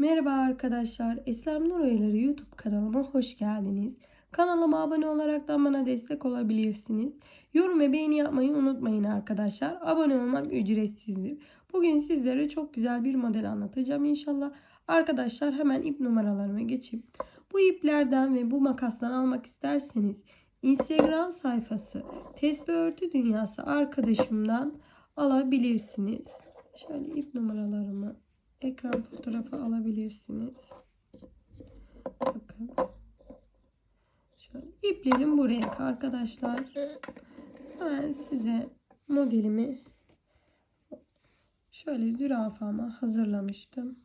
Merhaba arkadaşlar. Eslem Nur Oyaları YouTube kanalıma hoş geldiniz. Kanalıma abone olarak da bana destek olabilirsiniz. Yorum ve beğeni yapmayı unutmayın arkadaşlar. Abone olmak ücretsizdir. Bugün sizlere çok güzel bir model anlatacağım inşallah. Arkadaşlar hemen ip numaralarıma geçeyim. Bu iplerden ve bu makastan almak isterseniz Instagram sayfası Tesbih Örtü Dünyası arkadaşımdan alabilirsiniz. Şöyle ip numaralarımı ekran fotoğrafı alabilirsiniz. Bakın. Şöyle iplerim buraya arkadaşlar. Hemen size modelimi şöyle zürafama hazırlamıştım.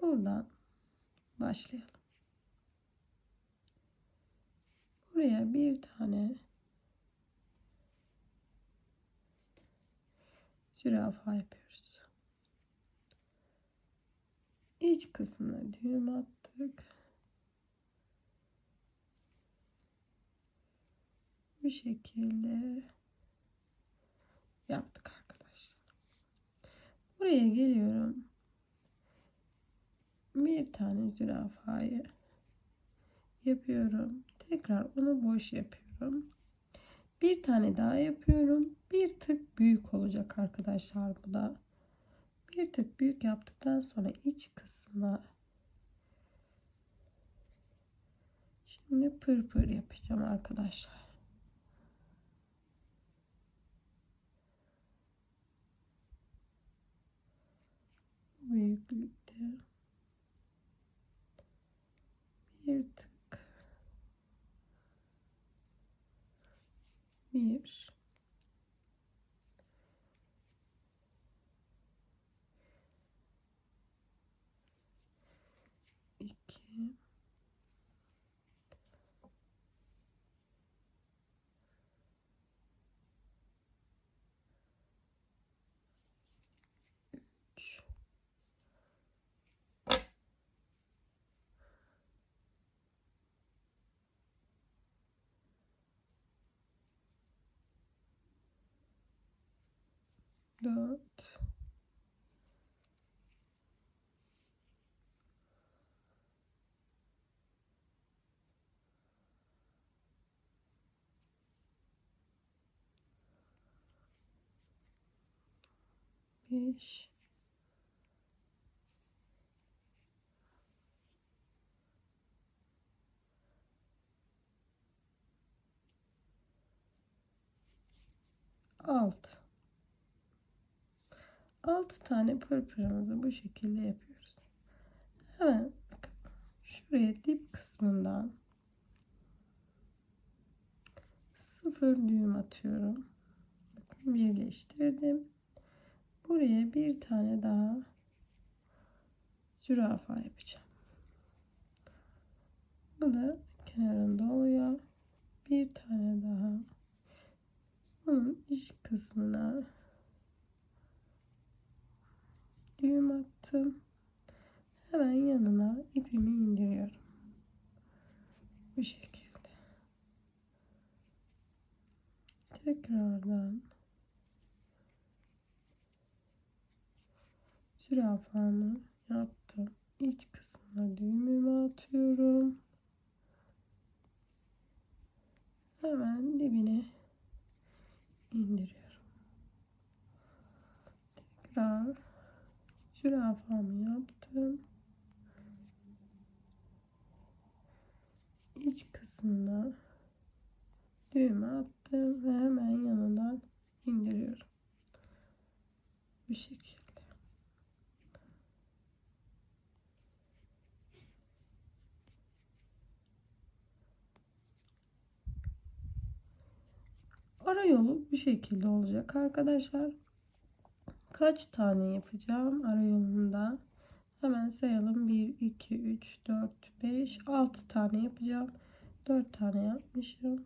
Buradan başlayalım. Buraya bir tane zürafa yapıyoruz. İç kısmına düğüm attık. Bu şekilde yaptık arkadaşlar. Buraya geliyorum. Bir tane zürafayı yapıyorum. Tekrar onu boş yapıyorum. Bir tane daha yapıyorum. Bir tık büyük olacak arkadaşlar bu da. Bir tık büyük yaptıktan sonra iç kısmına şimdi pırpır yapacağım arkadaşlar. Büyüklükte bir tık bir dört. Beş. alt 6 tane pırpırımızı bu şekilde yapıyoruz. Hemen şuraya dip kısmından sıfır düğüm atıyorum. Birleştirdim. Buraya bir tane daha zürafa yapacağım. Bu da kenarında oluyor. Bir tane daha. Bunun iç kısmına düğüm attım. Hemen yanına ipimi indiriyorum. Bu şekilde. Tekrardan zürafamı yaptım. İç kısmına düğümümü atıyorum. Hemen dibine indiriyorum. Tekrar zürafamı yaptım. İç kısmına düğme attım ve hemen yanından indiriyorum. Bu şekilde. Ara yolu bu şekilde olacak arkadaşlar. Kaç tane yapacağım ara yolunda? Hemen sayalım. 1, 2, 3, 4, 5, 6 tane yapacağım. 4 tane yapmışım.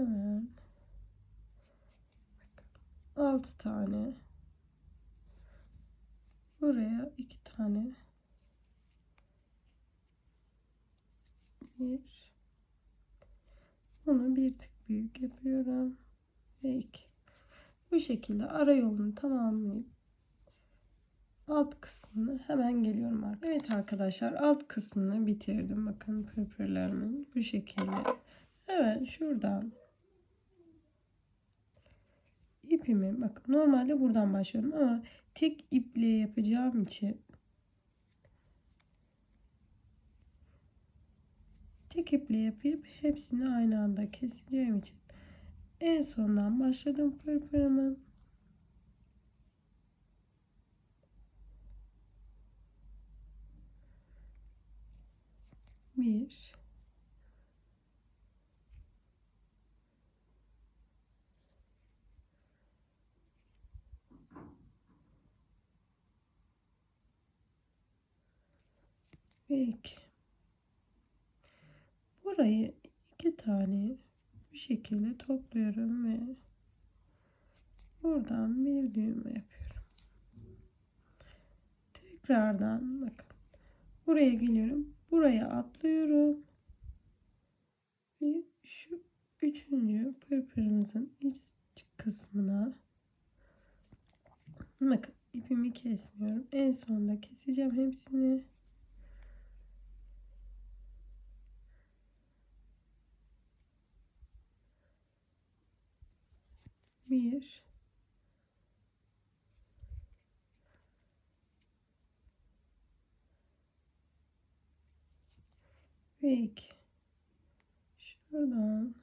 Hemen 6 tane. Buraya 2 tane. Bir. Bunu bir tık büyük yapıyorum. Ve 2 bu şekilde ara yolunu tamamlayıp alt kısmını hemen geliyorum arkadaşlar. Evet arkadaşlar alt kısmını bitirdim. Bakın pırpırlarımın bu şekilde. Hemen şuradan ipimi bakın normalde buradan başlıyorum ama tek iple yapacağım için tek iple yapıp hepsini aynı anda keseceğim için en sondan başladım pırpırımın bir ve iki. Burayı iki tane bu şekilde topluyorum ve buradan bir düğme yapıyorum. Tekrardan bakın buraya geliyorum. Buraya atlıyorum. Ve şu üçüncü pırpırımızın iç kısmına bakın ipimi kesmiyorum. En sonda keseceğim hepsini. Bir. İki. Şuradan.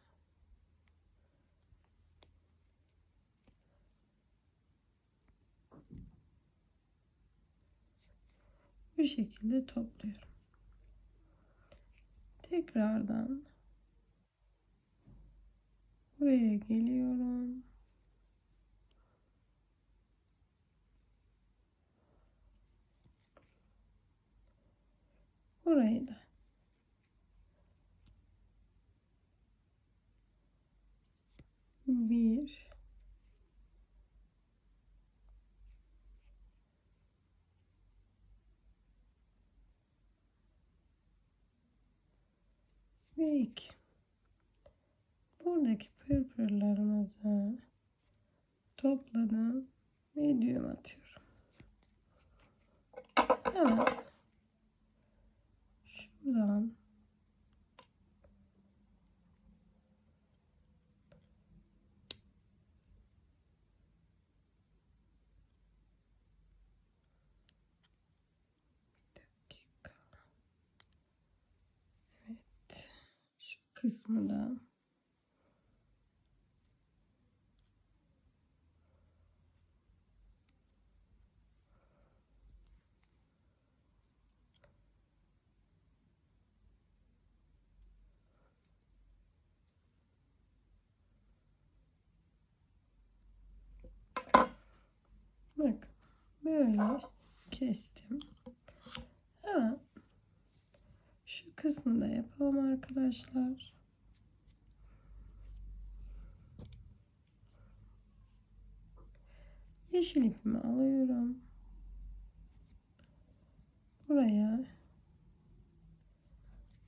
Bu şekilde topluyorum. Tekrardan buraya geliyorum. Burayı da bir ve iki. Buradaki pırpırlarımızı topladım ve düğüm atıyorum. Hemen şuradan kısmı Bak böyle kestim. Hemen şu kısmı da yapalım arkadaşlar. Yeşil ipimi alıyorum. Buraya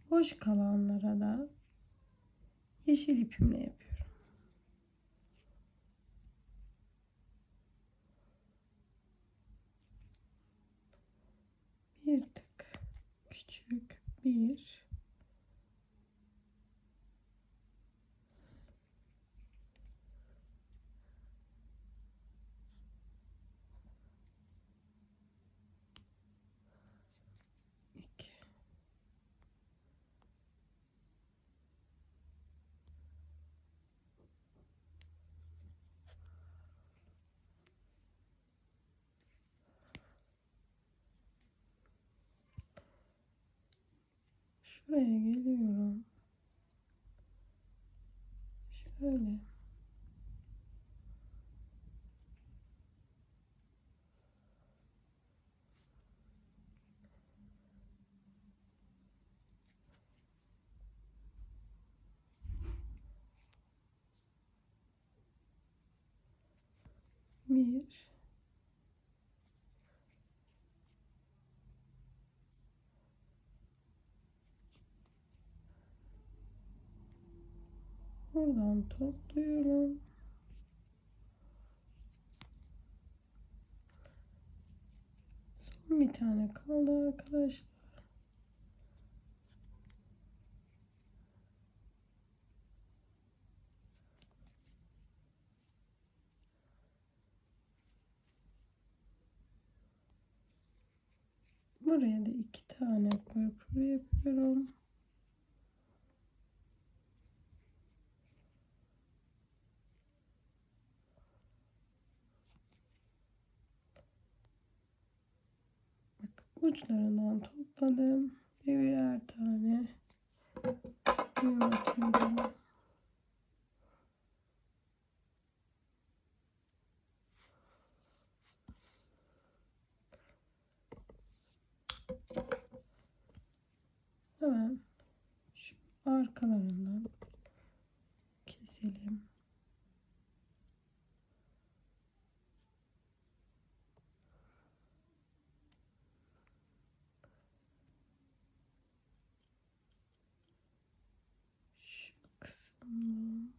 boş kalanlara da yeşil ipimle yapıyorum. bir tık küçük bir Şuraya geliyorum. Şöyle. Bir, Buradan topluyorum. Son bir tane kaldı arkadaşlar. Buraya da iki tane pırpır yapıyorum. Bak uçlarından topladım. Ve birer tane düğüm atıyorum. Hemen şu arkalarından keselim. Şu kısmından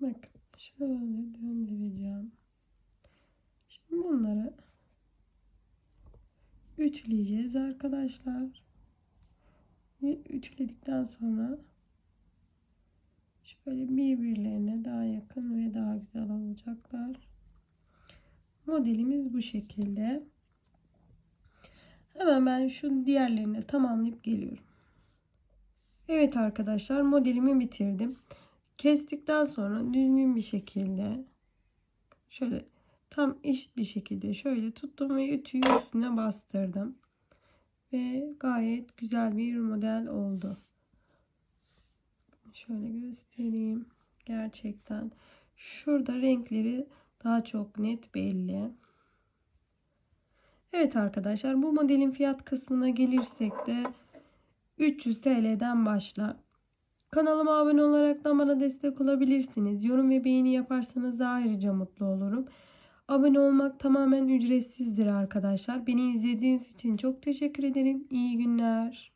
Bak şöyle döndüreceğim. Şimdi bunları ütüleyeceğiz arkadaşlar. Ütüledikten sonra şöyle birbirlerine daha yakın ve daha güzel olacaklar. Modelimiz bu şekilde. Hemen ben şu diğerlerini tamamlayıp geliyorum. Evet arkadaşlar modelimi bitirdim. Kestikten sonra düzgün bir şekilde şöyle tam eşit bir şekilde şöyle tuttum ve ütüyü üstüne bastırdım. Ve gayet güzel bir model oldu. Şöyle göstereyim. Gerçekten şurada renkleri daha çok net belli. Evet arkadaşlar bu modelin fiyat kısmına gelirsek de 300 TL'den başla. Kanalıma abone olarak da bana destek olabilirsiniz. Yorum ve beğeni yaparsanız da ayrıca mutlu olurum. Abone olmak tamamen ücretsizdir arkadaşlar. Beni izlediğiniz için çok teşekkür ederim. İyi günler.